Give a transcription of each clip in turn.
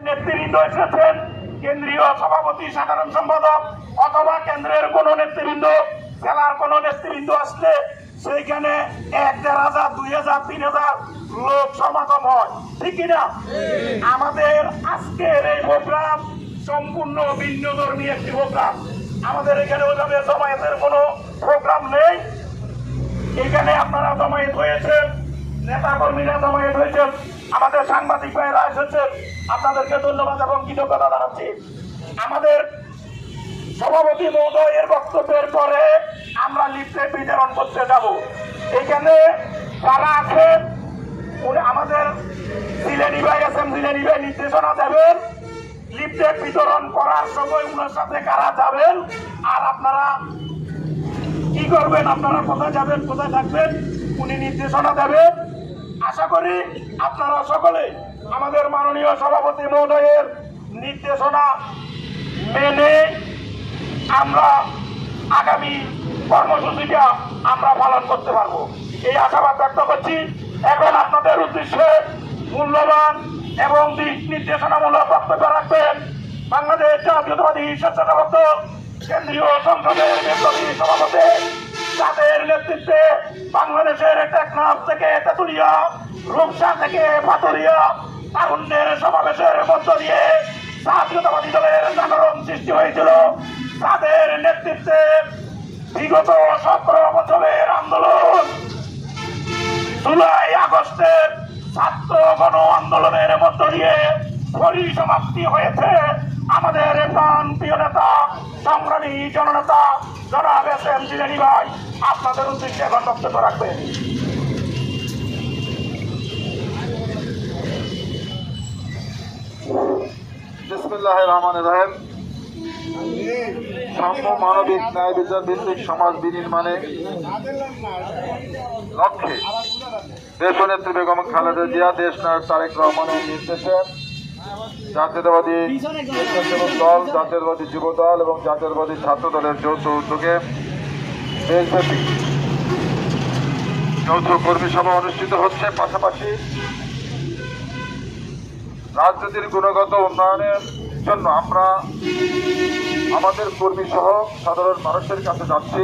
নেতৃবৃন্দ এসেছেন কেন্দ্রীয় সভাপতি, সাধারণ সম্পাদক, অথবা কেন্দ্রের কোন নেতৃবৃন্দ, জেলার কোন নেতৃবৃন্দ আসলে সেইখানে এক, দেড় হাজার, দুই হাজার, তিন হাজার লোক সমাগম হয়। ঠিক কিনা? আমাদের আজকের এই প্রোগ্রাম সম্পূর্ণ ভিন্ন ধর্মী একটি প্রোগ্রাম। আমাদের এখানে ওইভাবে জমায়েতের কোনো প্রোগ্রাম নেই। এখানে আপনারা জমায়েত হয়েছেন নেতা কর্মীরা জমায়েত হয়েছেন আমাদের সাংবাদিক ভাইয়েরা এসেছেন আপনাদেরকে ধন্যবাদ এবং কৃতজ্ঞতা জানাচ্ছি। আমাদের সভাপতি মহোদয়ের বক্তব্যের পরে আমরা লিফলেট বিতরণ করতে যাব। এখানে যারা আছেন, উনি আমাদের জিলেনি ভাই আছেন জিলেনি ভাই নির্দেশনা দেবেন। লিফলেট বিতরণ করার সময় উনার সাথে কারা যাবেন, আর আপনারা কি করবেন, আপনারা কোথায় যাবেন, কোথায় থাকবেন, উনি নির্দেশনা দেবেন। আশা করি আপনারা সকলে আমাদের মাননীয় সভাপতি মহোদয়ের নির্দেশনা মেনে আমরা আগামী কর্মসূচিটা আমরা পালন করতে পারব। এই আশাবাদ ব্যক্ত করছি। এখন আপনাদের উদ্দেশ্যে মূল্যবান এবং দিক নির্দেশনামূলক বক্তব্য রাখবেন বাংলাদেশ জাতীয়তাবাদী স্বেচ্ছাসেবক কেন্দ্রীয় সংসদের সভাপতি যাদের নেতৃত্বে বাংলাদেশের টেকনাফ থেকে তেতুলিয়া রূপসা থেকে পাতুরিয়া তারুণ্যের সমাবেশের মধ্য দিয়ে জাতীয়তাবাদী দলের জাগরণ সৃষ্টি হয়েছিল। তাদের নেতৃত্বে বিগত সতেরো বছরের আন্দোলন। জুলাই আগস্টের ছাত্র গণ আন্দোলনের মধ্য দিয়ে পরিসমাপ্তি হয়েছে। আমাদের প্রাণ প্রিয় নেতা, সংগ্রামী জননেতা জনাব ভাই? আপনাদের উদ্দেশ্যে এখন বক্তব্য রাখবেন বিসমুল্লাহ রহমান মানবিক ন্যায় বিচার ভিত্তিক সমাজ বিনির্মাণে লক্ষ্যে দেশ নেত্রী বেগম খালেদা জিয়া, দেশ নায়ক তারেক রহমানের নির্দেশে জাতীয়তাবাদী স্বেচ্ছাসেবক দল জাতীয়তাবাদী যুব দল এবং জাতীয়তাবাদী ছাত্র দলের যৌথ উদ্যোগে দেশব্যাপী যৌথ কর্মী সভা অনুষ্ঠিত হচ্ছে। পাশাপাশি রাজনীতির গুণগত উন্নয়নের জন্য আমরা আমাদের কর্মী সহ সাধারণ মানুষের কাছে যাচ্ছি।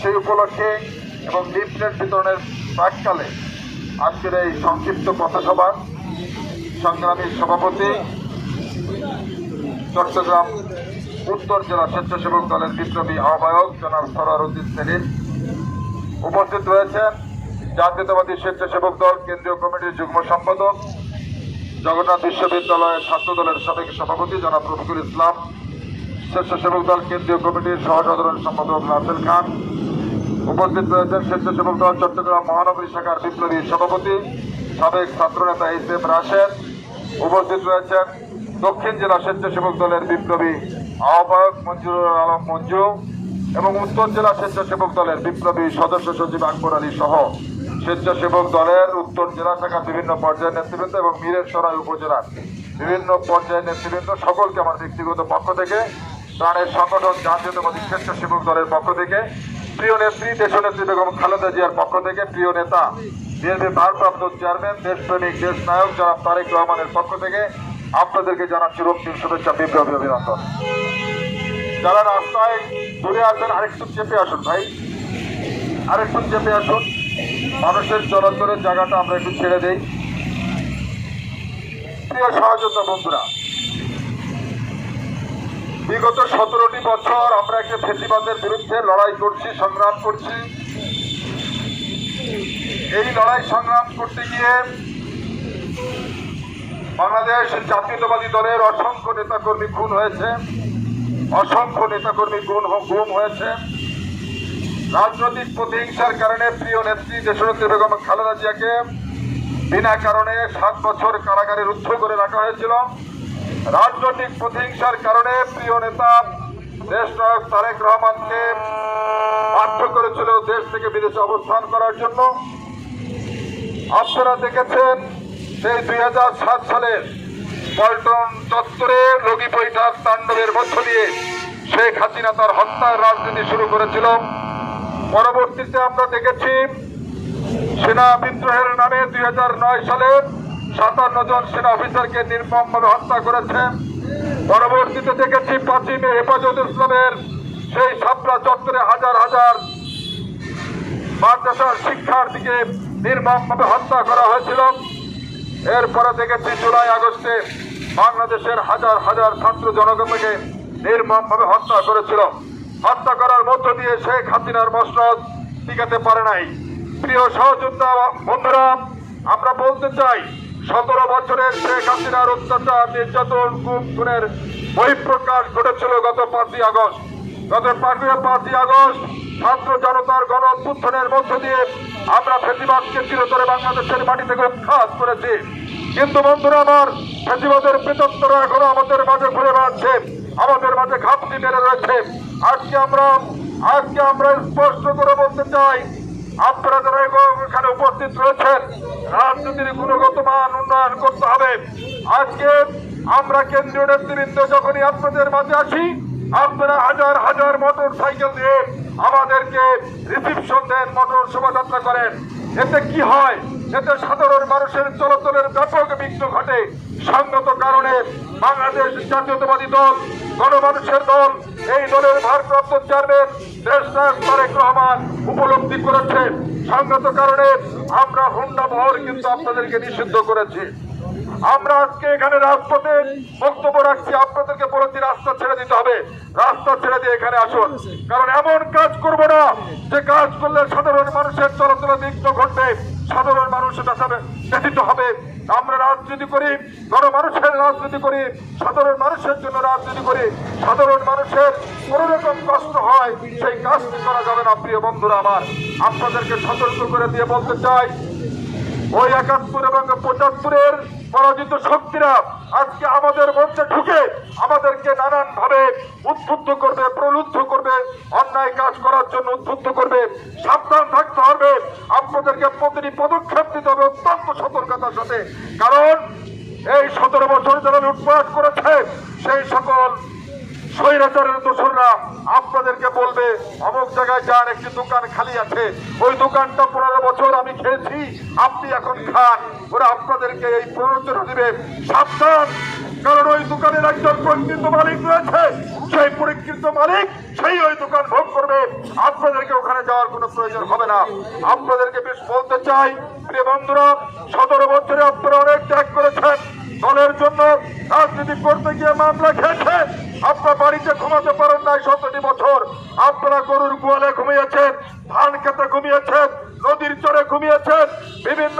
সেই উপলক্ষে এবং লিফলেট বিতরণের প্রাককালে আজকের এই সংক্ষিপ্ত পথসভা সংগ্রামী সভাপতি, চট্টগ্রাম উত্তর জেলা স্বেচ্ছাসেবক দলের বিপ্লবী আহ্বায়ক জনাব সরার উদ্দিন সেলিম উপস্থিত রয়েছেন জাতীয়তাবাদী স্বেচ্ছাসেবক দল, কেন্দ্রীয় কমিটির যুগ্ম সম্পাদক, জগন্নাথ বিশ্ববিদ্যালয়ের ছাত্র দলের সাবেক সভাপতি জনাব রফিকুল ইসলাম, স্বেচ্ছাসেবক দল, কেন্দ্রীয় কমিটির সহ সাধারণ সম্পাদক রাসেল খান। উপস্থিত রয়েছেন স্বেচ্ছাসেবক দল, চট্টগ্রাম মহানগরী শাখার বিপ্লবী সভাপতি, সাবেক ছাত্রনেতা এস এম রাশেদ উপস্থিত রয়েছেন দক্ষিণ জেলা স্বেচ্ছাসেবক দলের বিপ্লবী আহ্বায়ক মঞ্জুরুল আলম মঞ্জু এবং উত্তর জেলা স্বেচ্ছাসেবক দলের বিপ্লবী সদস্য সচিব আকবর আলী সহ স্বেচ্ছাসেবক দলের উত্তর জেলা শাখার বিভিন্ন পর্যায়ের নেতৃবৃন্দ এবং মীরের সরাই উপজেলার বিভিন্ন পর্যায়ের নেতৃবৃন্দ সকলকে আমার ব্যক্তিগত পক্ষ থেকে, প্রাণের সংগঠন জাতীয়তাবাদী স্বেচ্ছাসেবক দলের পক্ষ থেকে, প্রিয় নেত্রী, দেশনেত্রী বেগম খালেদা জিয়ার পক্ষ থেকে, প্রিয় নেতা বিএনপি ভারপ্রাপ্ত চেয়ারম্যান, দেশপ্রেমিক দেশ নায়ক জনাব তারেক রহমানের পক্ষ থেকে আপনাদেরকে জানাচ্ছি রক্তিম শুভেচ্ছা, বিপ্লবী অভিনন্দন। যারা রাস্তায় দূরে আসেন আরেকটু চেপে আসুন ভাই। আরেকটু চেপে আসুন। মানুষের চলাচলের জায়গাটা আমরা একটু ছেড়ে দেই। প্রিয় সহযোগিতা বন্ধুরা, বিগত সতেরোটি বছর আমরা একটা ফেসিবাদের বিরুদ্ধে লড়াই করছি, সংগ্রাম করছি। এই লড়াই সংগ্রাম করতে গিয়ে বাংলাদেশ জাতীয়তাবাদী দলের অসংখ্য নেতাকর্মী খুন হয়েছে, অসংখ্য নেতাকর্মী গুণ গুম হয়েছে। রাজনৈতিক প্রতিহিংসার কারণে প্রিয় নেত্রী দেশনেত্রী বেগম খালেদা জিয়াকে বিনা কারণে সাত বছর কারাগারে রুদ্ধ করে রাখা হয়েছিল। রাজনৈতিক প্রতিহিংসার কারণে প্রিয় নেতা দেশ নায়ক তারেক রহমানকে বাধ্য করেছিল দেশ থেকে বিদেশে অবস্থান করার জন্য। আপনারা দেখেছেন সেই দুই সালের পল্টন চত্বরে রোগী বৈঠক তাণ্ডবের মধ্য দিয়ে শেখ হাসিনা তার হত্যার রাজনীতি শুরু করেছিল। পরবর্তীতে আমরা দেখেছি সেনা বিদ্রোহের নামে দুই সালের সাতান্ন জন সেনা অফিসারকে নির্মমভাবে হত্যা করেছে। পরবর্তীতে দেখেছি পাঁচই মে হেফাজত ইসলামের সেই ছাত্রা চত্বরে হাজার হাজার মাদ্রাসার শিক্ষার্থীকে নির্মমভাবে হত্যা করা হয়েছিল। এরপরে দেখেছি জুলাই, আগস্টে বাংলাদেশের হাজার হাজার ছাত্র জনগণকে নির্মমভাবে হত্যা করেছিল। হত্যা করার মধ্য দিয়ে শেখ হাসিনার মসনদ টিকাতে পারে নাই। প্রিয় সহযোদ্ধা বন্ধুরা, আমরা বলতে চাই, সতেরো বছরের শেখ হাসিনার অত্যাচার, নির্যাতন গুম খুনের বহিঃপ্রকাশ ঘটেছিল গত পাঁচই আগস্ট। গত পাঁচই আগস্ট ছাত্র জনতার গণ অভ্যুত্থানের মধ্য দিয়ে আমরা ফেসিবাদকে চিরতরে বাংলাদেশের মাটি থেকে উৎখাত করেছি। কিন্তু বন্ধুরা আমার, ফেসিবাদের প্রেতত্বরা এখনও আমাদের মাঝে ঘুরে বেড়াচ্ছে, আমাদের মাঝে ঘাপটি মেরে রয়েছে। আজকে আমরা আজকে আমরা স্পষ্ট করে বলতে চাই, আপনারা যারা এখানে উপস্থিত রয়েছেন, রাজনীতির গুণগত মান উন্নয়ন করতে হবে। আজকে আমরা কেন্দ্রীয় নেতৃবৃন্দ যখনই আপনাদের মাঝে আসি আপনারা হাজার হাজার মোটর সাইকেল দিয়ে আমাদেরকে রিসিপশন দেন মোটর শোভাযাত্রা করেন। এতে কি হয়? এতে সাধারণ মানুষের চলাচলের ব্যাপক বিঘ্ন ঘটে। সঙ্গত কারণে বাংলাদেশ জাতীয়তাবাদী দল, গণমানুষের দল, এই দলের ভারপ্রাপ্ত চেয়ারম্যান দেশনায়ক তারেক রহমান উপলব্ধি করেছে সঙ্গত কারণে আমরা হুন্ডা বহর কিন্তু আপনাদেরকে নিষিদ্ধ করেছি। আমরা আজকে এখানে রাজপথে বক্তব্য রাখছি, আপনাদেরকে বলেছি রাস্তা ছেড়ে দিতে হবে। রাস্তা ছেড়ে দিয়ে এখানে আসুন। কারণ এমন কাজ করব না যে কাজ করলে সাধারণ মানুষের চলাচলে বিঘ্ন ঘটবে, সাধারণ মানুষ ব্যথা- ব্যথিত হবে। আমরা রাজনীতি করি, গণমানুষের রাজনীতি করি, সাধারণ মানুষের জন্য রাজনীতি করি। সাধারণ মানুষের কোনো রকম কষ্ট হয়, সেই কাজটি করা যাবে না, প্রিয় বন্ধুরা আমার। আপনাদেরকে সতর্ক করে দিয়ে বলতে চাই, ওই একাত্তর এবং পঁচাত্তরের পরাজিত শক্তিরা আজকে আমাদের মধ্যে ঢুকে আমাদেরকে নানান ভাবে উদ্বুদ্ধ আছে। ওই দোকানটা পনেরো বছর আমি খেয়েছি। আপনি এখন খান। ওরা আপনাদেরকে এই প্ররোচনা দিবে সাবধান। কারণ ওই দোকানের একজন প্রকৃত মালিক রয়েছে। সেই পরিকৃত মালিক সেই ওই দোকান ভোগ করবে। আপনাদেরকে ওখানে যাওয়ার কোনো প্রয়োজন হবে না। আপনাদেরকে বেশ বলতে চাই, প্রিয় বন্ধুরা, সতেরো বছরে আপনারা অনেক ত্যাগ করেছেন। দলের জন্য রাজনীতি করতে গিয়ে মামলা খেয়েছে। আপনার বাড়িতে ঘুমাতে পারেন নাই সতেরোটি বছর। আপনারা গরুর গোয়ালে ঘুমিয়েছেন। ঘুমিয়েছেন, নদীর চরে ঘুমিয়েছেন, বিভিন্ন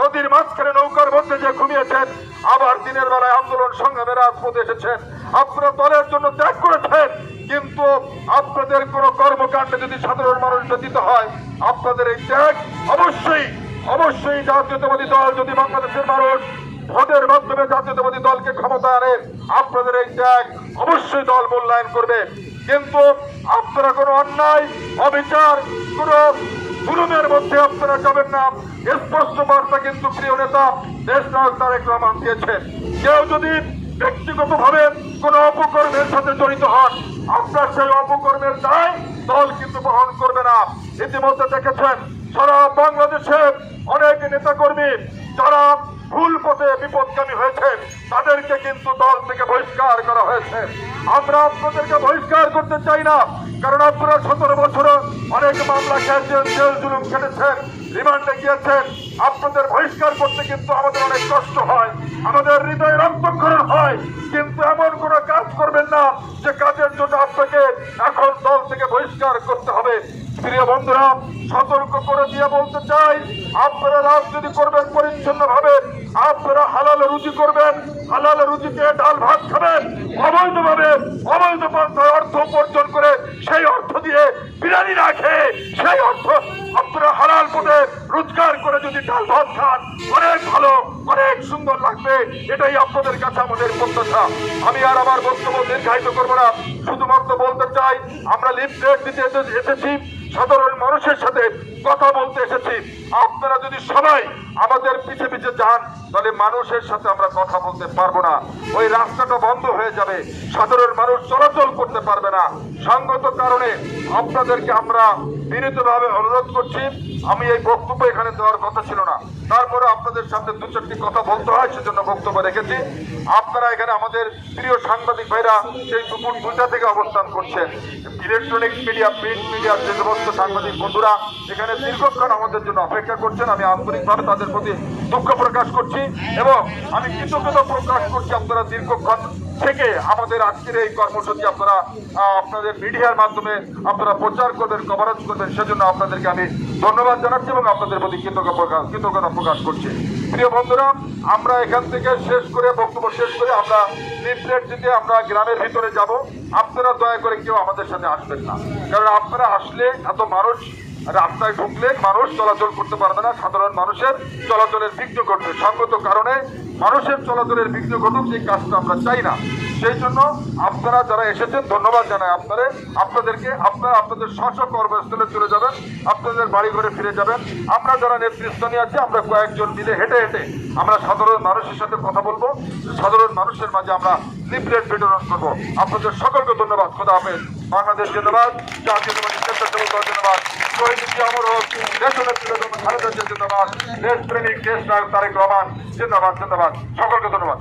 নদীর মাঝখানে নৌকার মধ্যে যে ঘুমিয়েছেন, আবার দিনের বেলায় আন্দোলন সংগ্রামে রাজপথে এসেছেন। আপনারা দলের জন্য ত্যাগ করেছেন, কিন্তু আপনাদের কোনো কর্মকাণ্ডে যদি সাধারণ মানুষ ব্যতীত হয়, আপনাদের এই ত্যাগ অবশ্যই অবশ্যই জাতীয়তাবাদী দল যদি বাংলাদেশের মানুষ ভোটের মাধ্যমে জাতীয়তাবাদী দলকে ক্ষমতা আনে, আপনাদের এই ত্যাগ অবশ্যই দল মূল্যায়ন করবে। কিন্তু আপনারা কোনো অন্যায়, অবিচার, কোনো জুলুমের মধ্যে আপনারা যাবেন না। স্পষ্ট বার্তা কিন্তু প্রিয় নেতা দেশ নায়ক তারেক রহমান দিয়েছেন। কেউ যদি ব্যক্তিগতভাবে কোনো অপকর্মের সাথে জড়িত হন, আপনার সেই অপকর্মের দায় দল কিন্তু বহন করবে না। ইতিমধ্যে দেখেছেন, সারা বাংলাদেশে অনেক নেতাকর্মী যারা ভুল পথে বিপদগামী হয়েছে তাদেরকে কিন্তু দল থেকে বহিষ্কার করা হয়েছে। আমরা আপনাদেরকে বহিষ্কার করতে চাই না। কারণ আপনারা সতেরো বছর অনেক মামলা খেয়েছেন জেল জুলুম খেটেছেন রিমান্ডে গিয়েছেন আপনাদের বহিষ্কার করতে কিন্তু আমাদের অনেক কষ্ট হয়, আমাদের হৃদয়ের রক্তক্ষরণ হয়, কিন্তু এমন কোনো কাজ করবেন না যে কাজের জন্য আপনাকে এখন দল থেকে বহিষ্কার করতে হবে। প্রিয় বন্ধুরা, সতর্ক করে দিয়ে বলতে চাই, আপনারা রাজনীতি করবেন পরিচ্ছন্ন ভাবে আপনারা হালাল রুজি করবেন, হালাল রুজিতে ডাল ভাত খাবেন, অবৈধভাবে অবৈধ পন্থায় অর্থ উপার্জন করে সেই অর্থ দিয়ে বিরিয়ানি না খেয়ে সেই অর্থ আপনারা হালাল পথে রোজগার করে যদি ডাল ভাত খান, অনেক ভালো, অনেক সুন্দর লাগবে। এটাই আপনাদের কাছে আমাদের প্রত্যাশা। আমি আর আমার বক্তব্য দীর্ঘায়িত করব না। শুধুমাত্র বলতে চাই, আমরা লিফলেট দিতে এসে- এসেছি। সাধারণ মানুষের সাথে কথা বলতে এসেছি। আপনারা যদি সবাই আমাদের পিছে পিছে যান, তাহলে মানুষের সাথে আমরা কথা বলতে পারব না। ওই রাস্তাটা বন্ধ হয়ে যাবে। সাধারণ মানুষ চলাচল করতে পারবে না। সঙ্গত কারণে আপনাদেরকে আমরা বিনীতভাবে অনুরোধ করছি। আমি এই বক্তব্য এখানে দেওয়ার কথা ছিল না। তারপরে আপনাদের সামনে দু চারটি কথা বলতে হয়, সেজন্য বক্তব্য রেখেছি। আপনারা এখানে আমাদের প্রিয় সাংবাদিক ভাইরা সেই দুপুর দুটা থেকে অবস্থান করছেন। ইলেকট্রনিক মিডিয়া প্রিন্ট মিডিয়ার যে সমস্ত সাংবাদিক বন্ধুরা, এখানে দীর্ঘক্ষণ আমাদের জন্য অপেক্ষা করছেন। আমি আন্তরিকভাবে তাদের প্রতি দুঃখ প্রকাশ করছি এবং আমি কৃতজ্ঞতা প্রকাশ করছি আপনারা দীর্ঘক্ষণ থেকে আমাদের আজকের এই কর্মসূচি আপনারা আপনাদের মিডিয়ার মাধ্যমে আপনারা প্রচার করবেন কভারেজ করবেন, সেজন্য আপনাদেরকে আমি ধন্যবাদ জানাচ্ছি এবং আপনাদের প্রতি কৃতজ্ঞ প্রকাশ, কৃতজ্ঞতা প্রকাশ করছি। প্রিয় বন্ধুরা, আমরা এখান থেকে শেষ করে বক্তব্য শেষ করে আমরা লিফলেট দিতে আমরা গ্রামের ভিতরে যাব। আপনারা দয়া করে কেউ আমাদের সাথে আসবেন না। কারণ আপনারা আসলে এত মানুষ, রাস্তায় ঢুকলে মানুষ চলাচল করতে পারবে না। সাধারণ মানুষের চলাচলের বিঘ্ন ঘটবে। সঙ্গত কারণে মানুষের চলাচলের বিঘ্ন ঘটুক সেই কাজটা আমরা চাই না। সেই জন্য আপনারা যারা এসেছেন, ধন্যবাদ জানাই আপনাদের আপনাদেরকে আপনারা আপনাদের স্ব কর্মস্থলে চলে যাবেন, আপনাদের বাড়ি ঘরে ফিরে যাবেন। আমরা যারা নেতৃস্থানীয় আছি, আমরা কয়েকজন মিলে হেঁটে হেঁটে আমরা সাধারণ মানুষের সাথে কথা বলব। সাধারণ মানুষের মাঝে আমরা লিফলেট বিতরণ করব। আপনাদের সকলকে ধন্যবাদ। খোদা হাফেজ। বাংলাদেশ ধন্যবাদ স্বেচ্ছাসেবক ধন্যবাদ হোক সকলকে ধন্যবাদ।